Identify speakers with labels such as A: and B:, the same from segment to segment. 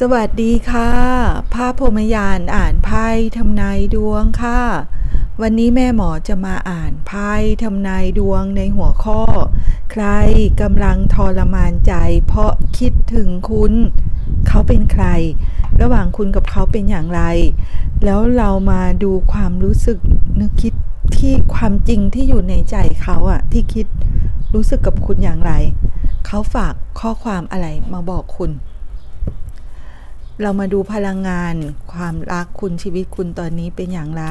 A: สวัสดีค่ะ ภาพพรมยานอ่านไพ่ทำนายดวงค่ะ วันนี้แม่หมอจะมาอ่านไพ่ทำนายดวงในหัวข้อ ใครกำลังทรมานใจ เพราะคิดถึงคุณ เขาเป็นใคร ระหว่างคุณกับเขาเป็นอย่างไร แล้วเรามาดูความรู้สึกนึกคิดที่ความจริงที่อยู่ในใจเขาอะที่คิดรู้สึกกับคุณอย่างไร เขาฝากข้อความอะไรมาบอกคุณ เรามาดูพลังงาน ความรักคุณชีวิตคุณตอนนี้เป็นอย่างไร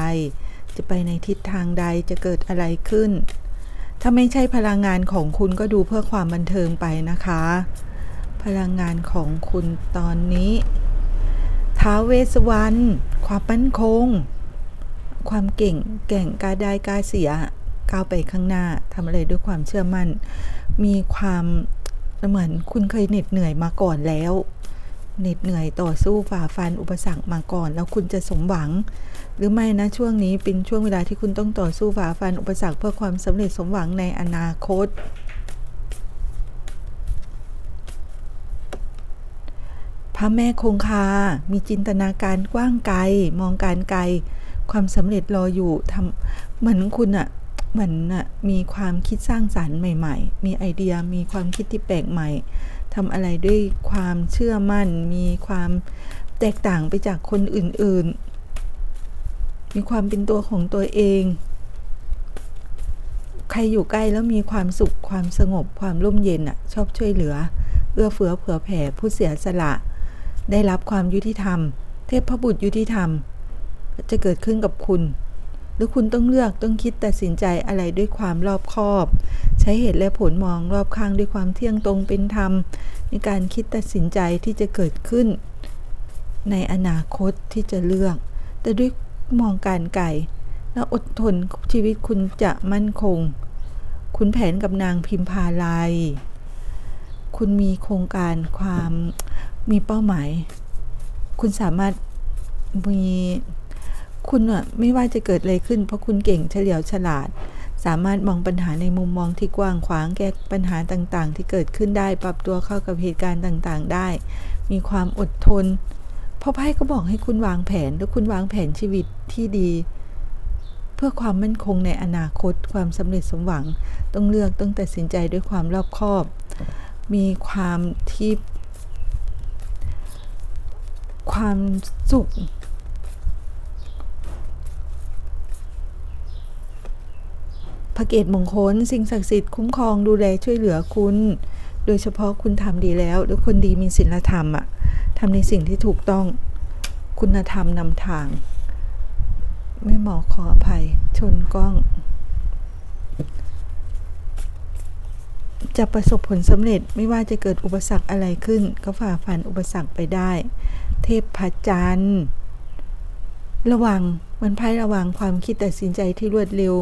A: จะไปในทิศทางใดจะเกิดอะไรขึ้น ถ้าไม่ใช่พลังงานของคุณก็ดูเพื่อความบันเทิงไปนะคะ พลังงานของคุณตอนนี้ท้าเวสวรรณความมั่นคง ความเก่งแก่งกาได้กาเสียก้าวไปข้างหน้าทำอะไรด้วยความเชื่อมั่น มีความเหมือนคุณเคยเหน็ดเหนื่อยมาก่อนแล้ว เหน็ดเหนื่อยต่อสู้ฝ่าฟันอุปสรรคมาก่อน แล้วคุณจะสมหวัง หรือไม่นะช่วงนี้เป็นช่วงเวลาที่คุณต้องต่อสู้ฝ่าฟันอุปสรรคเพื่อความสำเร็จสมหวังในอนาคต พระแม่คงคา มีจินตนาการกว้างไกล มองการไกล ความสำเร็จรออยู่ทำเหมือนคุณอะเหมือนอะมีความคิดสร้างสารรค์ใหม่ ๆ มีไอเดียมีความคิดที่แปลกใหม่ ทำอะไรด้วยความเชื่อมั่น มีความแตกต่างไปจากคนอื่น ๆ มีความเป็นตัวของตัวเอง ใครอยู่ใกล้แล้วมีความสุข ความสงบ ความร่มเย็นอะชอบช่วยเหลือ เอื้อเฟื้อเผื่อแผ่ ผู้เสียสละ ได้รับความยุติธรรม เทพบุตรยุติธรรม จะเกิดขึ้นกับคุณ หรือคุณต้องเลือก ต้องคิดตัดสินใจอะไรด้วยความรอบคอบ ใช้เหตุและผลมองรอบข้างด้วยความเที่ยงตรงเป็นธรรม ในการคิดตัดสินใจที่จะเกิดขึ้น ในอนาคตที่จะเลือก แต่ด้วยมองการไกลและอดทนชีวิตคุณจะมั่นคง คุณแผนกับนางพิมพาลายคุณมีโครงการความมีเป้าหมาย คุณสามารถมีคุณอะไม่ว่าจะเกิดอะไรขึ้น เพราะคุณเก่งเฉลียวฉลาด สามารถมองปัญหาในมุมมองที่กว้างขวางแก้ปัญหาต่างๆ ที่เกิดขึ้นได้ปรับตัวเข้ากับเหตุการณ์ต่างๆ ได้ มีความอดทนพราะไพ่ก็บอกให้คุณวางแผนและคุณวางแผนชีวิตที่ดี เพื่อความมั่นคงในอนาคต ความสำเร็จสมหวัง ต้องเลือกต้องตัดสินใจด้วยความรอบคอบ มีความที่ความสุข พระเกตมงคล สิ่งศักดิ์สิทธิ์คุ้มครองดูแลช่วยเหลือคุณ โดยเฉพาะคุณทำดีแล้วหรือคนดีมีศีลธรรมอะทำในสิ่งที่ถูกต้องคุณธรรมนำทาง ไม่หมอขออภัย ชนกล้อง จะประสบผลสำเร็จไม่ว่าจะเกิดอุปสรรคอะไรขึ้น ก็ฝ่าฟันอุปสรรคไปได้ เทพพจันทร์ระวังมันไพ่ระวังความคิดตัดสินใจที่รวดเร็ว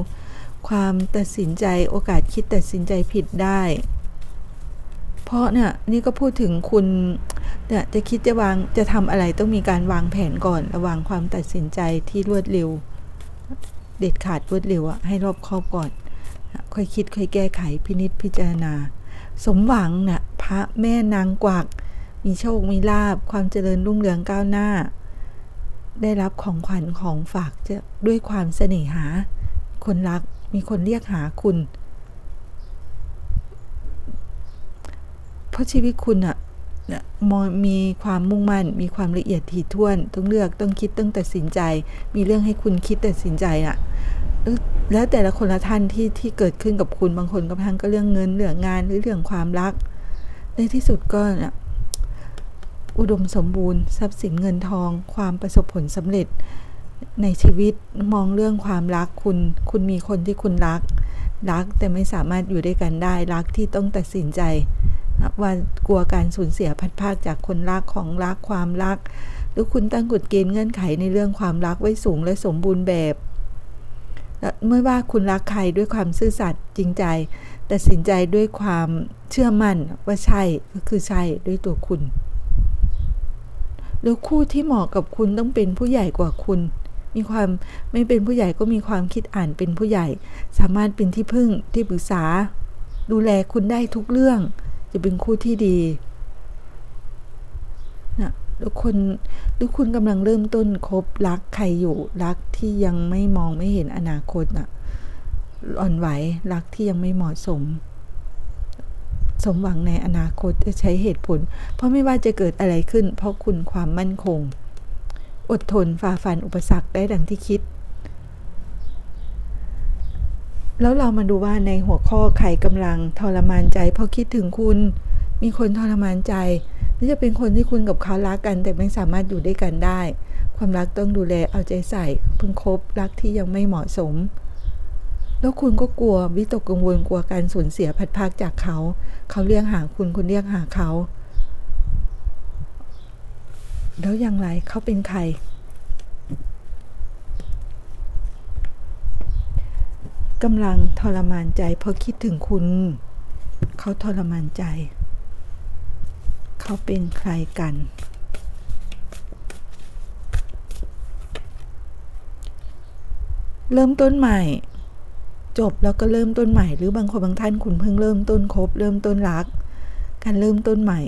A: ความตัดสินใจโอกาสคิดตัดสินใจผิดได้ เพราะเนี่ยนี่ก็พูดถึงคุณเนี่ยจะคิดจะวางจะทำอะไรต้องมีการวางแผนก่อนระวังความตัดสินใจที่รวดเร็ว เด็ดขาดรวดเร็วอะให้รอบคอบก่อน ค่อยคิดค่อยแก้ไขพินิษพิจารณา สมหวังนะ่ะพระแม่นางกวัก มีโชคมีลาบความเจริญรุ่งเรืองก้าวหน้า ได้รับของขวัญของฝากจะด้วยความเสน่หา คนรัก มีคนเรียกหาคุณ เพราะชีวิตคุณอะมมีความมุ่งมั่น มีความละเอียดถี่ถ้วน ต้องเลือกต้องคิดต้องตัดสินใจ มีเรื่องให้คุณคิดตัดสินใจอะแล้วแต่ละคนละท่านที่ที่เกิดขึ้นกับคุณบางคนกับทั้งก็เรื่องเงินเรื่องงานหรือเรื่องความรัก ในที่สุดก็นะอุดมสมบูรณ์ ทรัพย์สินเงินทอง ความประสบผลสำเร็จ ในชีวิตมองเรื่องความรักคุณ คุณมีคนที่คุณรัก รักแต่ไม่สามารถอยู่ด้วยกันได้ รักที่ต้องตัดสินใจ ว่ากลัวการสูญเสียพัดภาคจากคนรักของรักความรัก หรือคุณตั้งกฎเกณฑ์เงื่อนไขในเรื่องความรักไว้สูงและสมบูรณ์แบบเมื่อว่าคุณรักใครด้วยความซื่อสัตย์จริงใจตัดสินใจด้วยความเชื่อมั่นว่าใช่ก็คือใช่ด้วยตัวคุณ แล้วคู่ที่เหมาะกับคุณต้องเป็นผู้ใหญ่กว่าคุณ มีความไม่เป็นผู้ใหญ่ก็มีความคิดอ่านเป็นผู้ใหญ่ สามารถเป็นที่พึ่งที่ปรึกษา ดูแลคุณได้ทุกเรื่อง จะเป็นคู่ที่ดีนะแล้วคนหรือคุณกำลังเริ่มต้นคบรักใครอยู่รักที่ยังไม่มองไม่เห็นอนาคตน่ะอ่อนไหวรักที่ยังไม่เหมาะสม สมหวังในอนาคตจะใช้เหตุผล เพราะไม่ว่าจะเกิดอะไรขึ้น เพราะคุณความมั่นคง อดทนฝ่าฟันอุปสรรคได้ดังที่คิด แล้วเรามาดูว่าในหัวข้อใครกำลังทรมานใจ เพราะคิดถึงคุณ มีคนทรมานใจนี่จะเป็นคนที่คุณกับเขารักกัน แต่ไม่สามารถอยู่ด้วยกันได้ ความรักต้องดูแลเอาใจใส่เพิ่งคบรักที่ยังไม่เหมาะสม แล้วคุณก็กลัววิตกกังวลกลัวการสูญเสียพัดพากจากเขา เขาเรียกหาคุณคุณเรียกหาเขา แล้วอย่างไรเขาเป็นใคร กำลังทรมานใจเพราะคิดถึงคุณ เขาทรมานใจ เขาเป็นใครกัน เริ่มต้นใหม่ จบแล้วก็เริ่มต้นใหม่ หรือบางคนบางท่านคุณเพิ่งเริ่มต้นคบ เริ่มต้นรัก การเริ่มต้นใหม่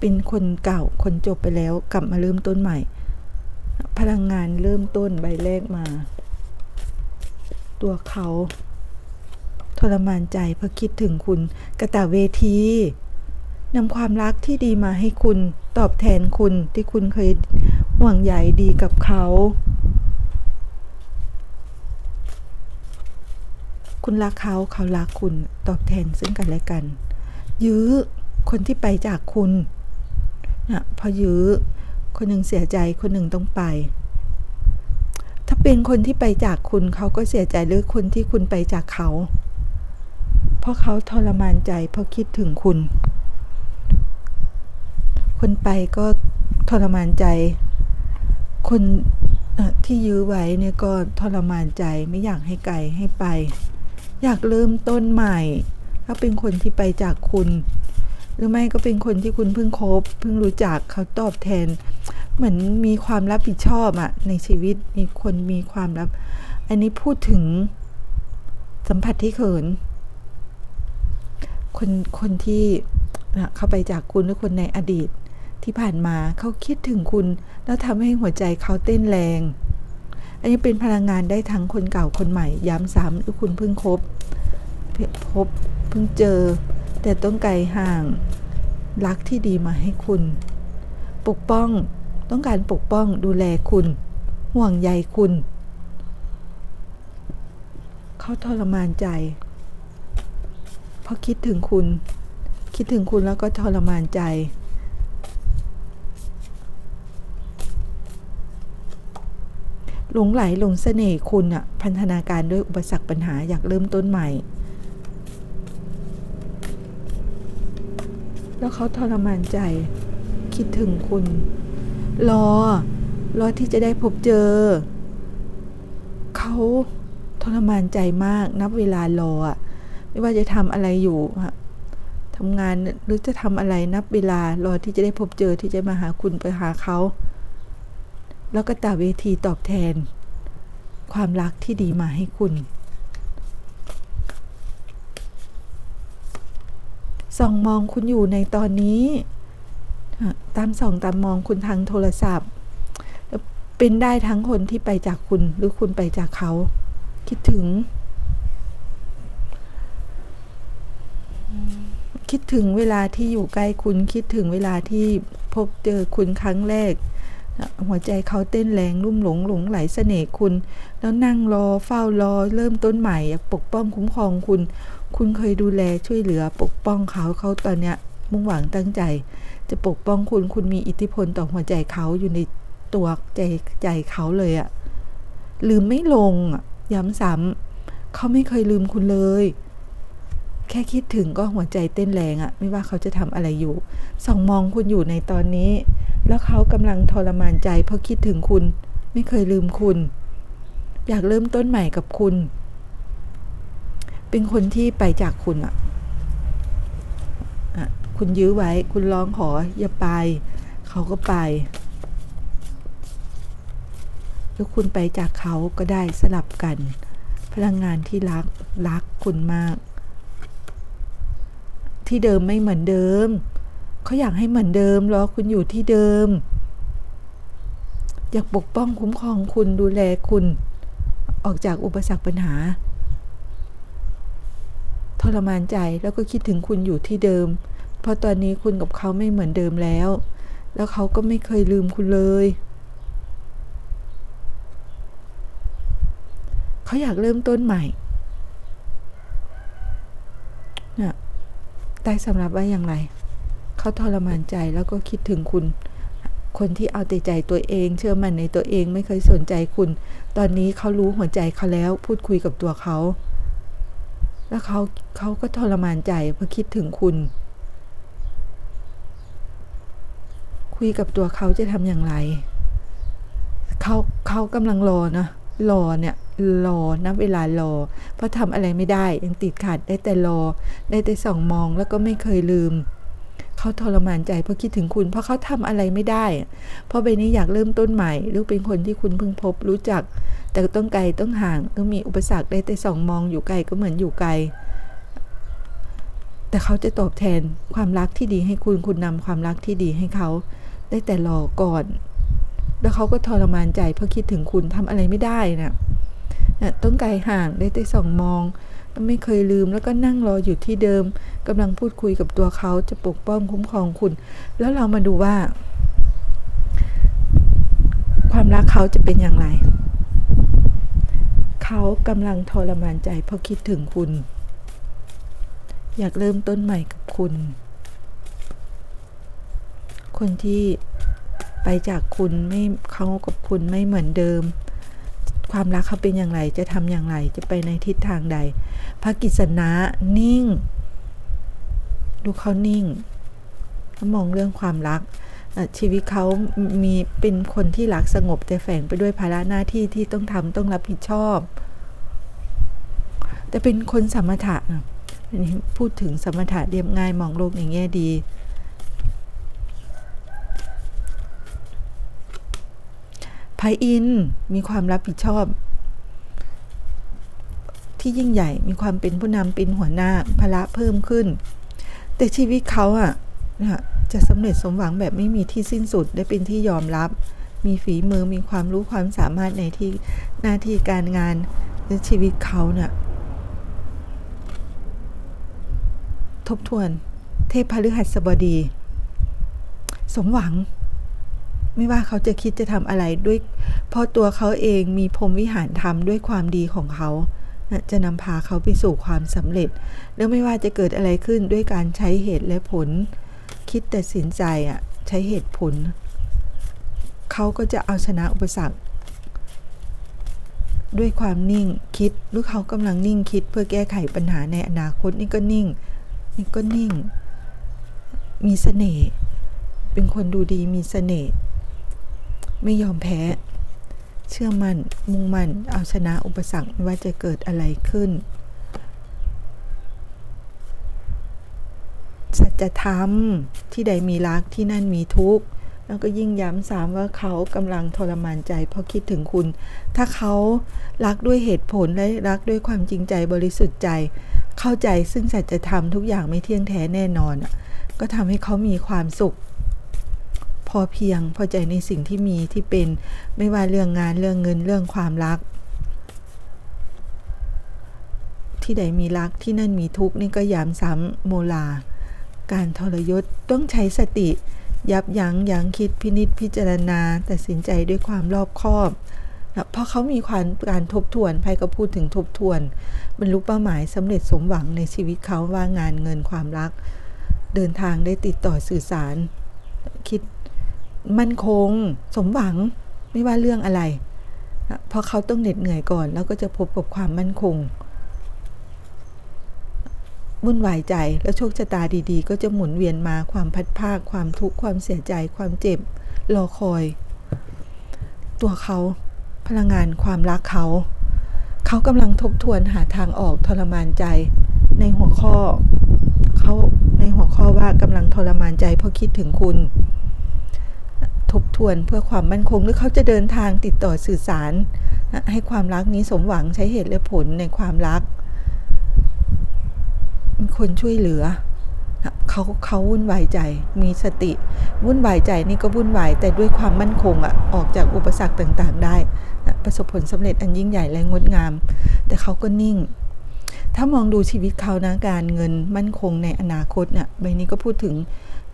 A: เป็นคนเก่าคนจบไปแล้วกลับมาเริ่มต้นใหม่ พลังงานเริ่มต้นใบแรกมา ตัวเขา ทรมานใจเพราะคิดถึงคุณกระตะเวทีนำความรักที่ดีมาให้คุณตอบแทนคุณที่คุณเคยห่วงใยดีกับเขา คุณรักเขาเขารักคุณตอบแทนซึ่งกันและกัน ยื้อคนที่ไปจากคุณ นะพอยื้อ คนหนึ่งเสียใจคนหนึ่งต้องไป ถ้าเป็นคนที่ไปจากคุณเขาก็เสียใจหรือคนที่คุณไปจากเขา เพราะเขาทรมานใจเพราะคิดถึงคุณ คนไปก็ทรมานใจ คนที่ยื้อไว้เนี่ยก็ทรมานใจไม่อยากให้ไกลให้ไป อยากเริ่มต้นใหม่ ถ้าเป็นคนที่ไปจากคุณ หรือไม่ก็เป็นคนที่คุณเพิ่งคบ เพิ่งรู้จักเขาตอบแทน เหมือนมีความรับผิดชอบอะในชีวิตมีคนมีความรับ อันนี้พูดถึงสัมผัสที่เขิน คนคนที่เข้าไปจากคุณหรือคนในอดีตที่ผ่านมาเขาคิดถึงคุณ แล้วทำให้หัวใจเขาเต้นแรง อันนี้เป็นพลังงานได้ทั้งคนเก่าคนใหม่ ย้ำซ้ำหรือคุณเพิ่งคบพบเพิ่งเจอ แต่ต้องไกลห่าง รักที่ดีมาให้คุณ ปกป้องต้องการปกป้องดูแลคุณ ห่วงใยคุณ เขาทรมานใจ เพราะคิดถึงคุณ คิดถึงคุณแล้วก็ทรมานใจหลงไหลหลงเสน่ห์คุณอะพันธนาการด้วยอุปสรรคปัญหาอยากเริ่มต้นใหม่ แล้วเขาทรมานใจ คิดถึงคุณ รอ รอที่จะได้พบเจอ เขาทรมานใจมาก นับเวลารออะไม่ว่าจะทำอะไรอยู่ทำงานหรือจะทำอะไรนับเวลารอที่จะได้พบเจอที่จะมาหาคุณไปหาเขา แล้วก็ตาเวทีตอบแทน ความรักที่ดีมาให้คุณ ส่องมองคุณอยู่ในตอนนี้ ตามส่องตามมองคุณทางโทรศัพท์ เป็นได้ทั้งคนที่ไปจากคุณหรือคุณไปจากเขา คิดถึง คิดถึงเวลาที่อยู่ใกล้คุณคิดถึงเวลาที่พบเจอคุณครั้งแรกหัวใจเขาเต้นแรงรุ่มหลงหลงไหลเสน่ห์คุณ แล้วนั่งรอเฝ้ารอเริ่มต้นใหม่อยากปกป้องคุ้มครองคุณ คุณเคยดูแลช่วยเหลือปกป้องเขาเขาตอนเนี้ยมุ่งหวังตั้งใจ จะปกป้องคุณคุณมีอิทธิพลต่อหัวใจเขาอยู่ในตัวใจใจเขาเลยอะลืมไม่ลงย้ำซ้ำเขาไม่เคยลืมคุณเลย แค่คิดถึงก็หัวใจเต้นแรงอะไม่ว่าเขาจะทำอะไรอยู่ส่องมองคุณอยู่ในตอนนี้ แล้วเขากำลังทรมานใจเพราะคิดถึงคุณ ไม่เคยลืมคุณ อยากเริ่มต้นใหม่กับคุณ เป็นคนที่ไปจากคุณอะอะคุณยื้อไว้ คุณร้องขออย่าไป เขาก็ไป แล้วคุณไปจากเขาก็ได้สลับกัน พลังงานที่รักรักคุณมาก ที่เดิมไม่เหมือนเดิม เขาอยากให้เหมือนเดิมรอคุณอยู่ที่เดิม อยากปกป้องคุ้มครองคุณดูแลคุณ ออกจากอุปสรรคปัญหา รมานใจแล้วก็คิดถึงคุณอยู่ที่เดิม เพราะตอนนี้คุณกับเขาไม่เหมือนเดิมแล้ว แล้วเขาก็ไม่เคยลืมคุณเลย เขาอยากเริ่มต้นใหม่นะใต้สำรับว่าอย่างไร เขาทรมานใจแล้วก็คิดถึงคุณ คนที่เอาแต่ใจตัวเอง เชื่อมั่นในตัวเองไม่เคยสนใจคุณ ตอนนี้เขารู้หัวใจเขาแล้ว พูดคุยกับตัวเขา แล้วเขาเขาก็ทรมานใจเพราะคิดถึงคุณ คุยกับตัวเขาจะทำอย่างไร เขาเขากำลังรอนะรอเนี่ยรอนับเวลารอ เพราะทำอะไรไม่ได้ยังติดขัดได้แต่รอ ได้แต่ส่องมองแล้วก็ไม่เคยลืม เขาทรมานใจเพราะคิดถึงคุณ เพราะเขาทำอะไรไม่ได้ เพราะใบนี้อยากเริ่มต้นใหม่ หรือเป็นคนที่คุณเพิ่งพบรู้จัก แต่ต้องไกลต้องห่างต้องมีอุปสรรคได้แต่สองมองอยู่ไกลก็เหมือนอยู่ไกล แต่เขาจะตอบแทนความรักที่ดีให้คุณคุณนำความรักที่ดีให้เขา ได้แต่รอก่อน แล้วเขาก็ทรมานใจเพราะคิดถึงคุณทำอะไรไม่ได้นะนะต้องไกลห่างได้แต่สองมองไม่เคยลืมแล้วก็นั่งรออยู่ที่เดิมกำลังพูดคุยกับตัวเขาจะปกป้องคุ้มครองคุณ แล้วเรามาดูว่า ความรักเขาจะเป็นอย่างไร เขากำลังทรมานใจเพราะคิดถึงคุณ อยากเริ่มต้นใหม่กับคุณ คนที่ไปจากคุณไม่เขากับคุณไม่เหมือนเดิม ความรักเขาเป็นอย่างไรจะทำอย่างไรจะไปในทิศทางใด พระกิษณะนิ่ง ดูเขานิ่งมองเรื่องความรัก ชีวิตเขามีเป็นคนที่รักสงบ แต่แฝงไปด้วยภาระหน้าที่ที่ต้องทำต้องรับผิดชอบ แต่เป็นคนสมถะนะพูดถึงสมถะเรียบง่ายมองโลกในแง่ดีไพอินมีความรับผิดชอบ ที่ยิ่งใหญ่มีความเป็นผู้นำเป็นหัวหน้าภาระเพิ่มขึ้น แต่ชีวิตเขาอะนะ จะสำเร็จสมหวังแบบไม่มีที่สิ้นสุดได้เป็นที่ยอมรับ มีฝีมือมีความรู้ความสามารถในที่หน้าที่การงานในชีวิตเขาเนะ่ยทบทวน เทพพฤหัสบดี สมหวัง ไม่ว่าเขาจะคิดจะทำอะไรด้วย เพราะตัวเขาเองมีพรมวิหารธรรมด้วยความดีของเขาจะนำพาเขาไปสู่ความสำเร็จ แล้วไม่ว่าจะเกิดอะไรขึ้นด้วยการใช้เหตุและผล คิดแต่สินใจอะใช้เหตุผล เขาก็จะเอาชนะอุปสรรค ด้วยความนิ่งคิดหรือเขากำลังนิ่งคิดเพื่อแก้ไขปัญหาในอนาคตนี่ก็นิ่ง นี่ก็นิ่ง มีเสน่ห์เป็นคนดูดีมีเสน่ห์ไม่ยอมแพ้ เชื่อมัน่นมุ่งมั่นเอาชนะอุปสรรคไม่ว่าจะเกิดอะไรขึ้น สัจธรรมที่ใดมีรักที่นั่นมีทุกข์แล้วก็ยิ่งย้ำสามว่าเขากำลังทรมานใจ เพราะคิดถึงคุณ ถ้าเขารักด้วยเหตุผลและรักด้วยความจริงใจบริสุทธิ์ใจ เข้าใจซึ่งสัจธรรมทุกอย่างไม่เที่ยงแท้แน่นอน ก็ทำให้เขามีความสุข พอเพียงพอใจในสิ่งที่มีที่เป็นไม่ว่าเรื่องงานเรื่องเงินเรื่องความรัก ที่ใดมีรักที่นั่นมีทุกข์นี่ก็ยามซ้ำโมลา การทรยศต้องใช้สติ ยับยั้งยั้งคิดพินิษพิจารณาตัดสินใจด้วยความรอบคอบเพราะเขามีความการทบทวนภัยก็พูดถึงทบทวนบรรลุเป้าหมายสำเร็จสมหวังในชีวิตเขาว่างานเงินความรัก เดินทางได้ติดต่อสื่อสาร คิดมั่นคง สมหวังไม่ว่าเรื่องอะไร เพราะเขาต้องเหน็ดเหนื่อยก่อน แล้วก็จะพบกับความมั่นคง วุ่นวายใจ แล้วโชคชะตาดีๆ ก็จะหมุนเวียนมาความพัดภาค ความทุกข์ความเสียใจ ความเจ็บรอคอย ตัวเขาพลังงานความรักเขา เขากำลังทบทวนหาทางออกทรมานใจ ในหัวข้อ เขาในหัวข้อว่ากำลังทรมานใจเพราะคิดถึงคุณ ทบทวนเพื่อความมั่นคงหรือเขาจะเดินทางติดต่อสื่อสาร ให้ความรักนี้สมหวังใช้เหตุและผลในความรัก คนช่วยเหลือเขาเขาวุ่นวายใจ มีสติ วุ่นวายใจนี่ก็วุ่นวาย แต่ด้วยความมั่นคงอะออกจากอุปสรรคต่างๆ ได้นะประสบผลสำเร็จอันยิ่งใหญ่และงดงาม แต่เขาก็นิ่ง ถ้ามองดูชีวิตเขานะการเงินมั่นคงในอนาคตเนี่ยใบนี้ก็พูดถึง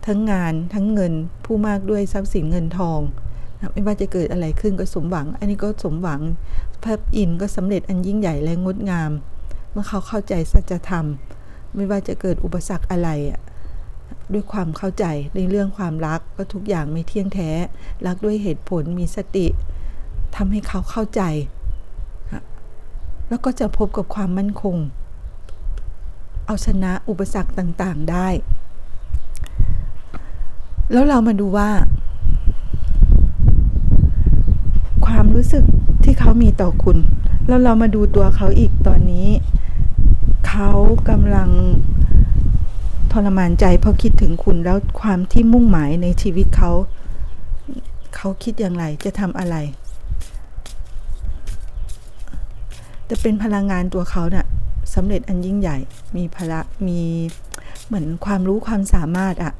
A: ทั้งงานทั้งเงินผู้มากด้วยทรัพย์สินเงินทองนะไม่ว่าจะเกิดอะไรขึ้นก็สมหวัง อันนี้ก็สมหวังพระอินก็สำเร็จอันยิ่งใหญ่และงดงาม เมื่อเขาเข้าใจสัจธรรม ไม่ว่าจะเกิดอุปสรรคอะไรอะด้วยความเข้าใจในเรื่องความรักก็ทุกอย่างไม่เที่ยงแท้ รักด้วยเหตุผลมีสติทำให้เขาเข้าใจ แล้วก็จะพบกับความมั่นคง เอาชนะอุปสรรคต่างๆได้ แล้วเรามาดูว่า ความรู้สึกที่เขามีต่อคุณ แล้วเรามาดูตัวเขาอีกตอนนี้ เขากำลังทรมานใจเพราะคิดถึงคุณแล้วความที่มุ่งหมายในชีวิตเขา เขาคิดอย่างไรจะทำอะไร จะเป็นพลังงานตัวเขาเนะ่ะสำเร็จอันยิ่งใหญ่มีพละมีเหมือนความรู้ความสามารถอะ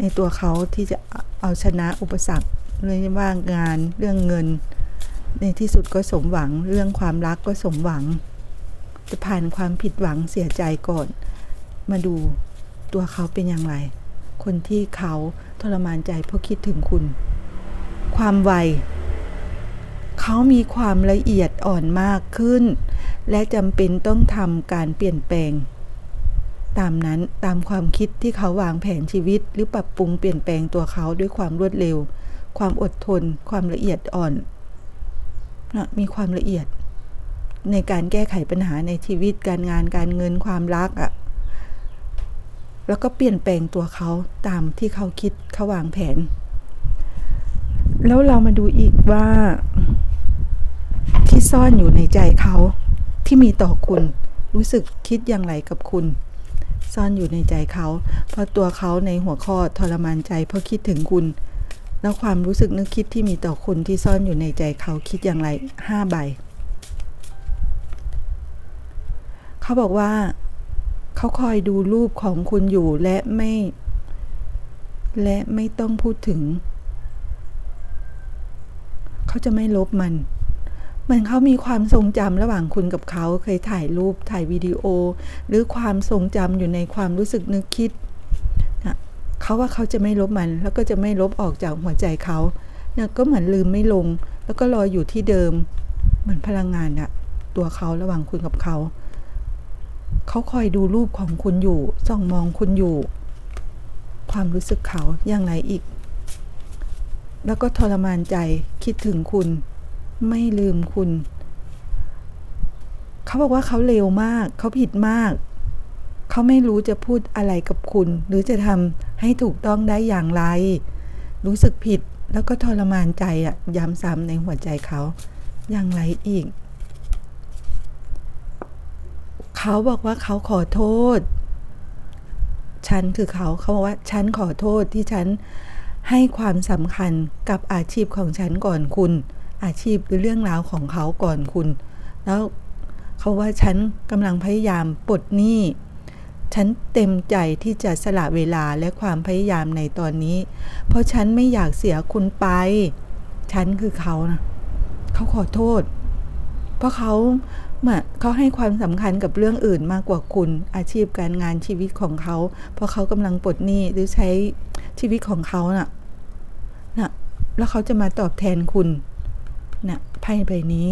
A: ในตัวเขาที่จะเอาชนะอุปสรรคเรื่องว่างานเรื่องเงิน ในที่สุดก็สมหวัง เรื่องความรักก็สมหวัง จะผ่านความผิดหวังเสียใจก่อน มาดูตัวเขาเป็นอย่างไร คนที่เขาทรมานใจเพราะคิดถึงคุณ ความไวเขามีความละเอียดอ่อนมากขึ้น และจำเป็นต้องทำการเปลี่ยนแปลง ตามนั้นตามความคิดที่เขาวางแผนชีวิต หรือปรับปรุงเปลี่ยนแปลงตัวเขาด้วยความรวดเร็ว ความอดทน ความละเอียดอ่อนนะมีความละเอียด ในการแก้ไขปัญหาในชีวิตการงานการเงินความรักอะ่ะแล้วก็เปลี่ยนแปลงตัวเขาตามที่เขาคิดเขาวางแผน แล้วเรามาดูอีกว่าที่ซ่อนอยู่ในใจเขาที่มีต่อคุณ รู้สึกคิดอย่างไรกับคุณ ซ่อนอยู่ในใจเขา เพราะตัวเขาในหัวข้อทรมานใจ เพราะคิดถึงคุณ แล้วความรู้สึกนึกคิดที่มีต่อคุณที่ซ่อนอยู่ในใจเขาคิดอย่างไรห้าใบ เขาบอกว่า เขาคอยดูรูปของคุณอยู่และไม่ และไม่ต้องพูดถึง เขาจะไม่ลบมันเหมือนเขามีความทรงจำระหว่างคุณกับเขาเคยถ่ายรูปถ่ายวิดีโอ หรือความทรงจำอยู่ในความรู้สึกนึกคิดนะเขาว่าเขาจะไม่ลบมัน แล้วก็จะไม่ลบออกจากหัวใจเขาเนี่ยก็เหมือนลืมไม่ลง แล้วก็รออยู่ที่เดิม เหมือนพลังงานอะตัวเขาระหว่างคุณกับเขา เขาคอยดูรูปของคุณอยู่ส่องมองคุณอยู่ ความรู้สึกเขาอย่างไรอีก แล้วก็ทรมานใจคิดถึงคุณ ไม่ลืมคุณ เขาบอกว่าเขาเลวมาก เขาผิดมาก เขาไม่รู้จะพูดอะไรกับคุณ หรือจะทำให้ถูกต้องได้อย่างไร รู้สึกผิดแล้วก็ทรมานใจอะย้ำซ้ำในหัวใจเขาอย่างไรอีก เขาบอกว่าเขาขอโทษ ฉันคือเขาเขาบอกว่าฉันขอโทษที่ฉันให้ความสำคัญกับอาชีพของฉันก่อนคุณ อาชีพหรือเรื่องราวของเขาก่อนคุณ แล้วเขาว่าฉันกำลังพยายามปลดหนี้ฉันเต็มใจที่จะสละเวลาและความพยายามในตอนนี้ เพราะฉันไม่อยากเสียคุณไป ฉันคือเขานะเขาขอโทษ เพราะเขา เขาให้ความสำคัญกับเรื่องอื่นมากกว่าคุณอาชีพการงานชีวิตของเขา เพราะเขากำลังปลดหนี้หรือใช้ชีวิตของเขานะ่ะนะแล้วเขาจะมาตอบแทนคุณนะไพ่ใบนี้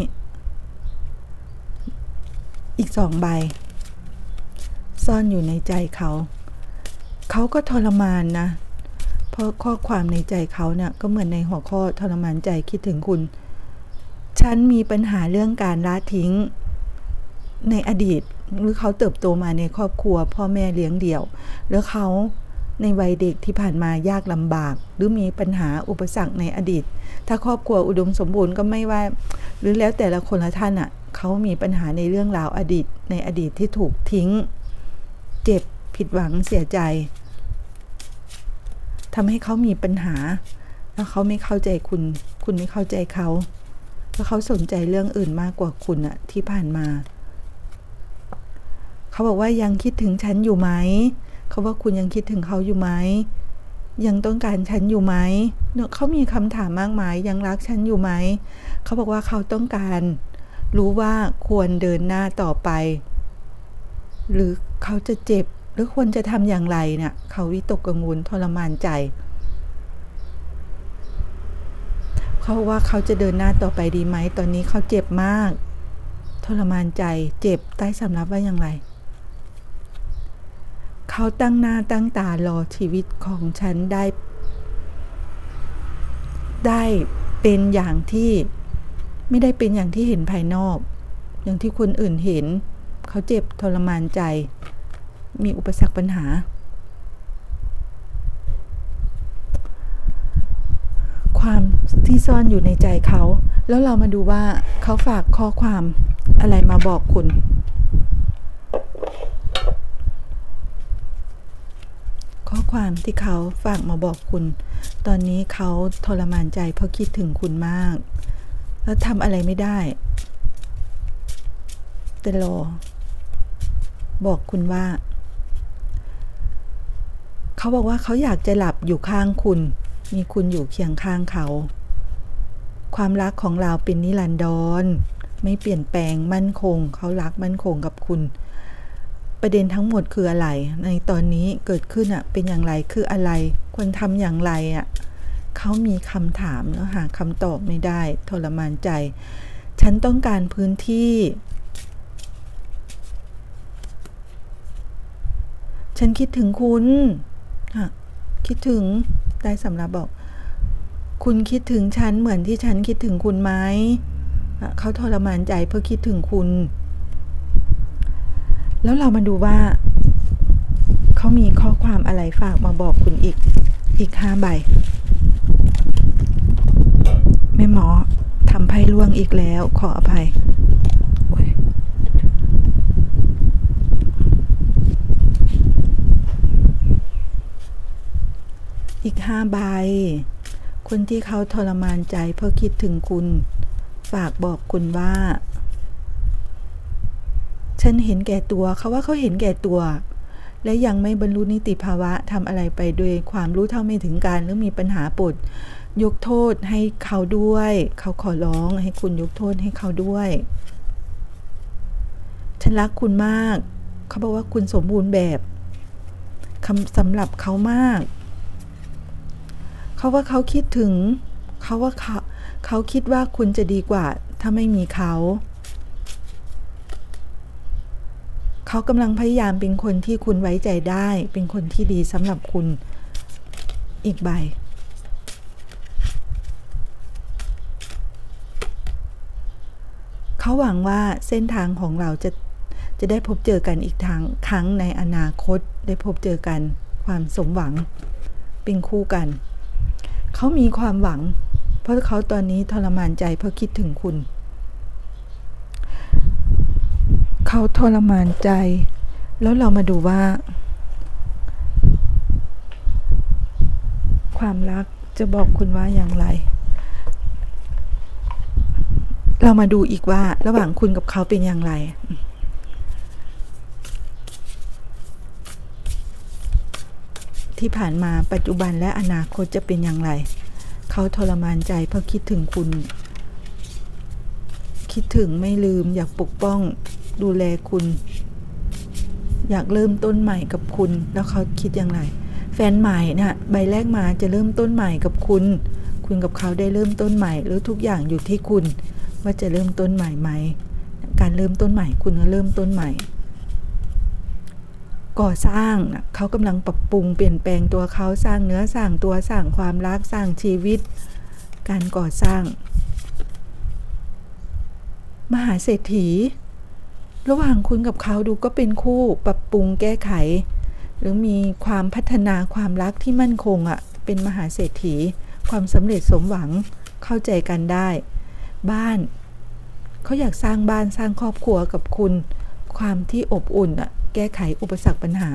A: อีกสองใบ ซ่อนอยู่ในใจเขา เขาก็ทรมานนะ เพราะข้อความในใจเขาเนะี่ยก็เหมือนในหัวข้อทรมานใจคิดถึงคุณ ฉันมีปัญหาเรื่องการละทิ้ง ในอดีตหรือเขาเติบโตมาในครอบครัว พ่อแม่เลี้ยงเดี่ยว แล้วเขาในวัยเด็กที่ผ่านมายากลำบาก หรือมีปัญหาอุปสรรคในอดีต ถ้าครอบครัวอุดมสมบูรณ์ก็ไม่ว่า หรือแล้วแต่ละคนละท่านอะ่ะเขามีปัญหาในเรื่องราวอดีต ในอดีตที่ถูกทิ้ง เจ็บผิดหวังเสียใจทำให้เขามีปัญหา แล้วเขาไม่เข้าใจคุณ คุณไม่เข้าใจเขาแล้วเขาสนใจเรื่องอื่นมากกว่าคุณอะที่ผ่านมา เขาบอกว่ายังคิดถึงฉันอยู่ไหม เขาว่าคุณยังคิดถึงเขาอยู่ไหม ยังต้องการฉันอยู่ไหมเนอะเขามีคำถามมากมาย ยังรักฉันอยู่ไหม เขาบอกว่าเขาต้องการ รู้ว่าควรเดินหน้าต่อไป หรือเขาจะเจ็บ หรือควรจะทำอย่างไรเนี่ยเขาวิตกกังวลทรมานใจเขาว่าเขาจะเดินหน้าต่อไปดีไหม ตอนนี้เขาเจ็บมาก ทรมานใจ เจ็บใต้สำรับว่าอย่างไร เขาตั้งหน้าตั้งตารอชีวิตของฉันได้ ได้เป็นอย่างที่ไม่ได้เป็นอย่างที่เห็นภายนอก อย่างที่คนอื่นเห็น เขาเจ็บทรมานใจ มีอุปสรรคปัญหา ความที่ซ่อนอยู่ในใจเขา แล้วเรามาดูว่าเขาฝากข้อความอะไรมาบอกคุณ ข้อความที่เขาฝากมาบอกคุณ ตอนนี้เขาทรมานใจเพราะคิดถึงคุณมาก แล้วทำอะไรไม่ได้แต่รอบอกคุณว่า เขาบอกว่าเขาอยากจะหลับอยู่ข้างคุณ มีคุณอยู่เคียงข้างเขา ความรักของเราเป็นนิรันดรไม่เปลี่ยนแปลงมั่นคง เขารักมั่นคงกับคุณ ประเด็นทั้งหมดคืออะไร ในตอนนี้เกิดขึ้นอะเป็นอย่างไรคืออะไร ควรทำอย่างไรอะเขามีคำถามแล้วหาคำตอบไม่ได้ ทรมานใจ ฉันต้องการพื้นที่ ฉันคิดถึงคุณค่ะคิดถึงได้สำหรับบอก คุณคิดถึงฉันเหมือนที่ฉันคิดถึงคุณไหมอะเขาทรมานใจเพื่อคิดถึงคุณ แล้วเรามาดูว่า เขามีข้อความอะไรฝากมาบอกคุณอีกอีกห้าใบแม่หมอทำไพ่ล่วงอีกแล้ว ขออภัยอีกห้าใบ คนที่เขาทรมานใจเพราะคิดถึงคุณ ฝากบอกคุณว่า ฉันเห็นแก่ตัวเขาว่าเขาเห็นแก่ตัว และยังไม่บรรลุนิติภาวะทำอะไรไปโดยความรู้เท่าไม่ถึงการหรือมีปัญหาปดยกโทษให้เขาด้วย เขาขอร้องให้คุณยกโทษให้เขาด้วย ฉันรักคุณมาก เขาบอกว่าคุณสมบูรณ์แบบคำสำหรับเขามาก เขาว่าเขาคิดถึง เขาว่าเขาเขาคิดว่าคุณจะดีกว่า ถ้าไม่มีเขา เขากำลังพยายามเป็นคนที่คุณไว้ใจได้ เป็นคนที่ดีสำหรับคุณอีกใบ เขาหวังว่าเส้นทางของเราจะจะได้พบเจอกันอีกทางครั้งในอนาคต ได้พบเจอกันความสมหวังเป็นคู่กัน เขามีความหวัง เพราะเขาตอนนี้ทรมานใจเพราะคิดถึงคุณ เขาทรมานใจ แล้วเรามาดูว่า ความรักจะบอกคุณว่าอย่างไร เรามาดูอีกว่าระหว่างคุณกับเขาเป็นอย่างไรที่ผ่านมาปัจจุบันและอนาคตจะเป็นอย่างไร เขาทรมานใจเพราะคิดถึงคุณ คิดถึงไม่ลืมอยากปกป้อง ดูแลคุณ อยากเริ่มต้นใหม่กับคุณ แล้วเขาคิดอย่างไร แฟนใหม่นะ่ะใบแรกมาจะเริ่มต้นใหม่กับคุณ คุณกับเขาได้เริ่มต้นใหม่ หรือทุกอย่างอยู่ที่คุณ ว่าจะเริ่มต้นใหม่ไหม การเริ่มต้นใหม่ คุณก็เริ่มต้นใหม่ ก่อสร้างนะเขากำลังปรับปรุงเปลี่ยนแปลงตัวเขาสร้างเนื้อสร้างตัวสร้างความรักสร้างชีวิต การก่อสร้างมหาเศรษฐี ระหว่างคุณกับเขาดูก็เป็นคู่ปรับปรุงแก้ไข หรือมีความพัฒนาความรักที่มั่นคงอะ่ะ เป็นมหาเศรษฐี ความสำเร็จสมหวังเข้าใจกันได้ บ้านเขาอยากสร้างบ้านสร้างครอบครัวกับคุณ ความที่อบอุ่นอะ่ะแก้ไขอุปสรรคปัญหา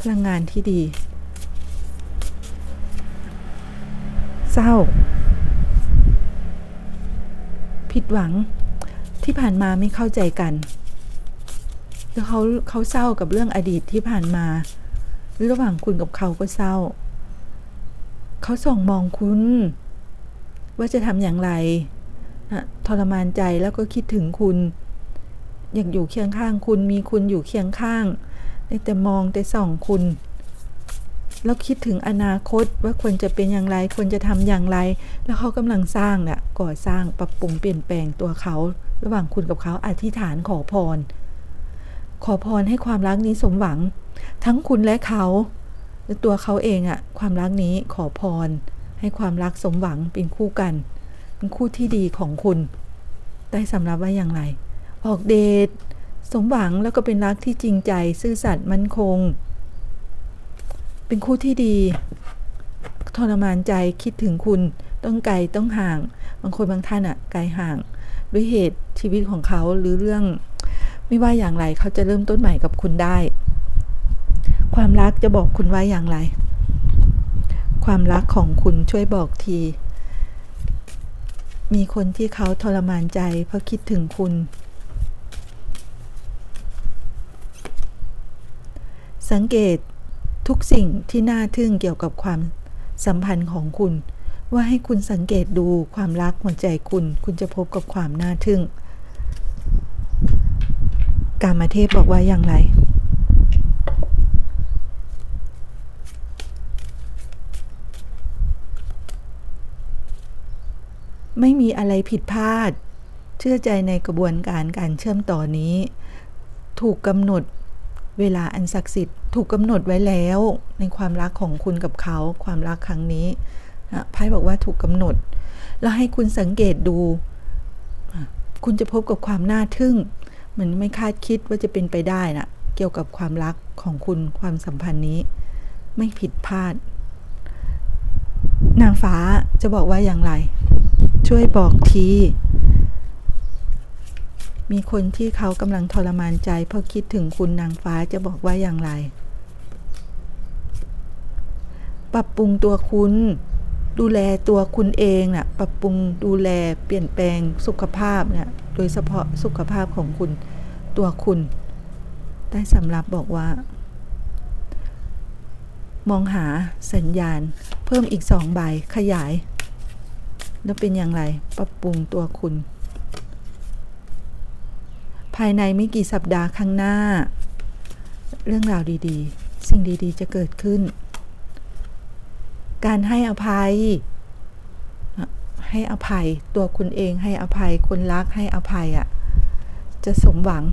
A: พลังงานที่ดี เศร้า ผิดหวัง ที่ผ่านมาไม่เข้าใจกันแล้วเขาเขาเศร้ากับเรื่องอดีตที่ผ่านมาหรือระหว่างคุณกับเขาก็เศร้า เขาส่องมองคุณ ว่าจะทำอย่างไรนะทรมานใจแล้วก็คิดถึงคุณ อยากอยู่เคียงข้างคุณมีคุณอยู่เคียงข้างแต่มองแต่ส่องคุณ แล้วคิดถึงอนาคตว่าควรจะเป็นอย่างไรควรจะทำอย่างไร แล้วเขากำลังสร้างน่ะก่อสร้างปรับปรุงเปลี่ยนแปลงตัวเขา ระหว่างคุณกับเขาอธิษฐานขอพร ขอพรให้ความรักนี้สมหวัง ทั้งคุณและเขาตัวเขาเองอะความรักนี้ขอพร ให้ความรักสมหวังเป็นคู่กัน เป็นคู่ที่ดีของคุณได้สำรับว่าอย่างไร ออกเดทสมหวังแล้วก็เป็นรักที่จริงใจซื่อสัตย์มั่นคง เป็นคู่ที่ดีทรมานใจคิดถึงคุณต้องไกลต้องห่าง บางคนบางท่านอะไกลห่าง ด้วยเหตุชีวิตของเขาหรือเรื่อง ไม่ว่าอย่างไรเขาจะเริ่มต้นใหม่กับคุณได้ ความรักจะบอกคุณว่าอย่างไร ความรักของคุณช่วยบอกที มีคนที่เขาทรมานใจเพราะคิดถึงคุณ สังเกตทุกสิ่งที่น่าทึ่งเกี่ยวกับความสัมพันธ์ของคุณ ว่าให้คุณสังเกตดูความรักหัวใจคุณ คุณจะพบกับความน่าทึ่ง กามาเทพบอกว่าอย่างไร ไม่มีอะไรผิดพลาด เชื่อใจในกระบวนการการเชื่อมต่อนี้ ถูกกำหนดเวลาอันศักดิ์สิทธิ์ถูกกำหนดไว้แล้ว ในความรักของคุณกับเขา ความรักครั้งนี้ ไพ่บอกว่าถูกกำหนด แล้วให้คุณสังเกตดู คุณจะพบกับความน่าทึ่งเหมือนไม่คาดคิดว่าจะเป็นไปได้นะเกี่ยวกับความรักของคุณความสัมพันธ์นี้ ไม่ผิดพลาด นางฟ้าจะบอกว่าอย่างไร ช่วยบอกทีมีคนที่เขากำลังทรมานใจเพราะคิดถึงคุณนางฟ้าจะบอกว่าอย่างไร ปรับปรุงตัวคุณ ดูแลตัวคุณเองน่ะปรับปรุงดูแลเปลี่ยนแปลงสุขภาพเนี่ยโดยเฉพาะสุขภาพของคุณตัวคุณ ได้สำหรับบอกว่า มองหาสัญญาณ เพิ่มอีกสองใบขยาย แล้วเป็นอย่างไรปรับปรุงตัวคุณ ภายในไม่กี่สัปดาห์ข้างหน้า เรื่องราวดีๆ สิ่งดีๆ จะเกิดขึ้น การให้อภัย ให้อภัยตัวคุณเองให้อภัยคนรักให้อภัยอะ่ะจะสมหวัง